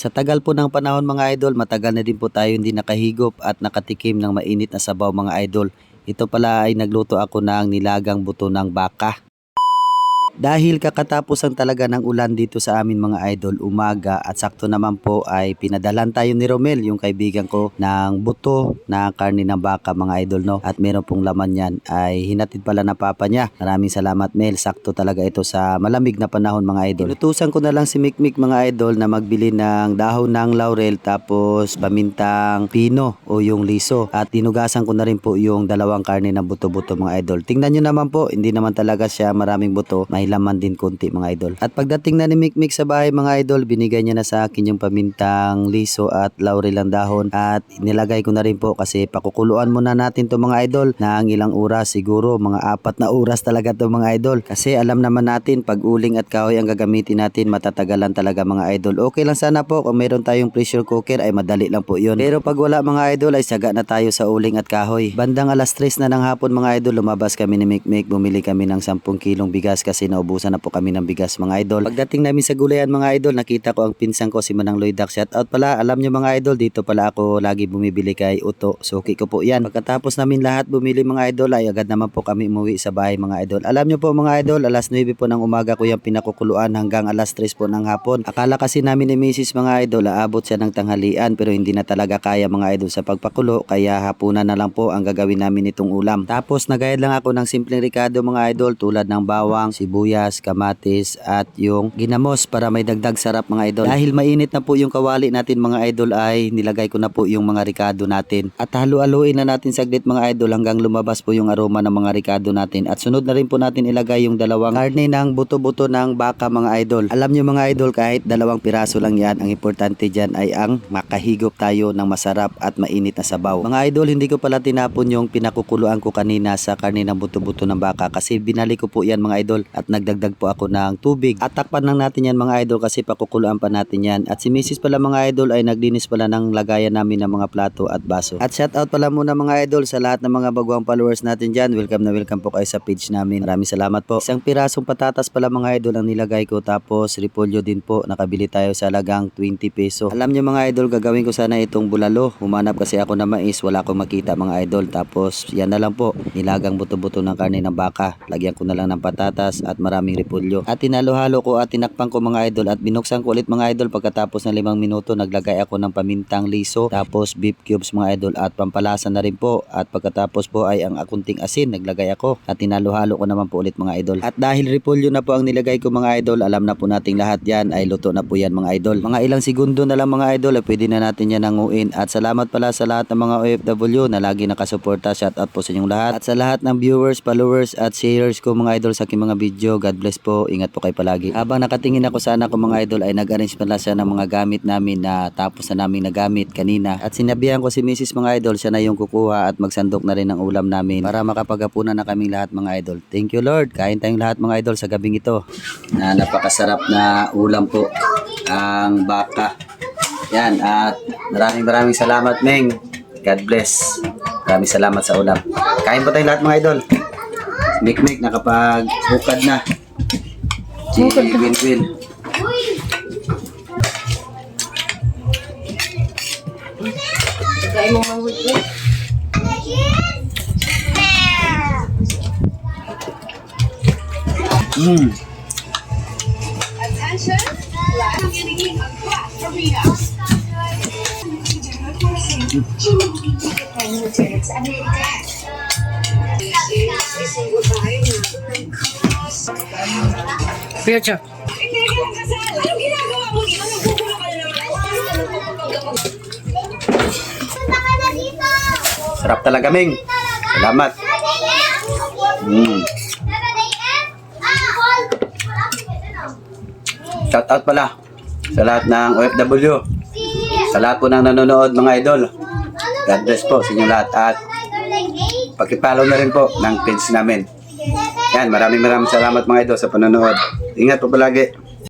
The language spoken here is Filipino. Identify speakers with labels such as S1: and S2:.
S1: Sa tagal po ng panahon mga idol, matagal na din po tayo hindi nakahigop at nakatikim ng mainit na sabaw mga idol. Ito pala ay nagluto ako ng nilagang buto ng baka. Dahil kakatapusan talaga ng ulan dito sa amin mga idol, umaga at sakto naman po ay pinadalan tayo ni Romel, yung kaibigan ko, ng buto na karne ng baka mga idol no. At meron pong laman yan ay hinatid pala na papa niya. Maraming salamat Mel, sakto talaga ito sa malamig na panahon mga idol. Inutusan ko na lang si Mikmik mga idol na magbili ng dahon ng laurel tapos pamintang pino o yung liso. At tinugasan ko na rin po yung dalawang karne ng buto-buto mga idol. Tingnan nyo naman po, hindi naman talaga siya maraming buto. May laman din konti mga idol. At pagdating na ni Mikmik sa bahay mga idol, binigay niya na sa akin yung pamintang liso at laurel ang dahon. At nilagay ko na rin po kasi pakukuluan muna natin to mga idol na ang ilang oras siguro mga apat na oras talaga to mga idol. Kasi alam naman natin pag uling at kahoy ang gagamitin natin matatagalan talaga mga idol. Okay lang sana po kung mayroon tayong pressure cooker ay madali lang po yun. Pero pag wala mga idol ay saga na tayo sa uling at kahoy. Bandang alas 3 na ng hapon mga idol lumabas kami ni Mikmik bumili kami ng 10 kilong bigas kasi naubusan na po kami ng bigas mga idol. Pagdating namin sa gulayan mga idol nakita ko ang pinsan ko si Manang Lloyd Duck. Shout out pala alam nyo mga idol dito pala ako lagi bumibili kay Uto. Suki ko po yan. Pagkatapos namin lahat bumili mga idol ay agad naman po kami umuwi sa bahay mga idol. Alam nyo po mga idol alas 9 po ng umaga ko yung pinakukuluan hanggang alas 3 po ng hapon. Akala kasi namin ni Mrs. mga idol aabot siya ng tanghalian pero hindi na talaga kaya mga idol sa pagpakulo kaya hapunan na lang po ang gagawin namin itong ulam. Tapos nagayad lang ako ng simpleng ricado mga idol tulad ng bawang, sibuyas, kamatis at yung ginamos para may dagdag sarap mga idol. Dahil mainit na po yung kawali natin mga idol ay nilagay ko na po yung mga ricado natin. At halu-haluin na natin saglit mga idol hanggang lumabas po yung aroma ng mga ricado natin. At sunod na rin po natin ilagay yung dalawang karne ng buto-buto ng baka mga idol. Alam nyo mga idol kahit dalawang piraso lang yan, ang importante dyan ay ang makahigop tayo ng masarap at mainit na sabaw. Mga idol, hindi ko pala tinapon yung pinakukuluan ko kanina sa karne ng buto-buto ng baka kasi binalik ko po yan mga idol at nagdagdag po ako ng tubig. At takpan lang natin yan mga idol kasi pakukuluan pa natin yan. At si Mrs. pala mga idol ay naglinis pala ng lagayan namin ng mga plato at baso. At shout out pala muna mga idol sa lahat ng mga baguang followers natin dyan. Welcome na welcome po kayo sa page namin. Maraming salamat po. Isang pirasong patatas pala mga idol ang nilagay ko tapos repolyo din po. Nakabili tayo sa lagang 20 peso. Alam nyo mga idol gagawin ko sana itong bulalo. Humanap kasi ako na mais. Wala akong makita mga idol. Tapos yan na lang po. Nilagang buto-buto ng karne ng baka. Lagyan ko na lang ng patatas at maraming repolyo. At tinalo-halo ko at tinakpan ko mga idol at binuksan ko ulit mga idol. Pagkatapos ng limang minuto naglagay ako ng pamintang liso. Tapos beef cubes mga idol at pampalasa na rin po. At pagkatapos po ay ang akunting asin naglagay ako. At tinalo-halo ko naman po ulit mga idol. At dahil repolyo na po ang nilagay ko mga idol alam na po nating lahat yan ay luto na po yan mga idol. Mga ilang segundo na lang mga idol ay pwede na natin yan nanguin at salamat pala sa lahat ng mga OFW na lagi nakasuporta. Shout out po sa inyong lahat. At sa lahat ng viewers, followers at sharers ko mga idol sa aking mga video God bless po. Ingat po kayo palagi. Habang nakatingin ako sana ko mga idol ay nag-arrange pala siya ng mga gamit namin na tapos na namin nagamit kanina. At sinabihan ko si Mrs. mga idol siya na yung kukuha at magsandok na rin ng ulam namin para makapagapunan na kaming lahat mga idol. Thank you Lord. Kain tayong lahat mga idol sa gabing ito. Na napakasarap na ulam po ang baka. Yan at maraming maraming salamat Meng. God bless. Maraming salamat sa ulam. Kain po tayong lahat mga idol Mikmik nakapag bukad na si Winwin
S2: Kaya mo mang wait
S1: mm.
S3: Attention, last beginning of class arena.
S2: Future.
S3: Naman.
S1: sarap talaga Meng salamat. Mm. shout out pala sa lahat ng OFW sa lahat po ng nanonood mga idol. God bless po sa inyong lahat at pakipollow na rin po ng page namin yan maraming maraming salamat mga idol sa panonood. Ingat po palagi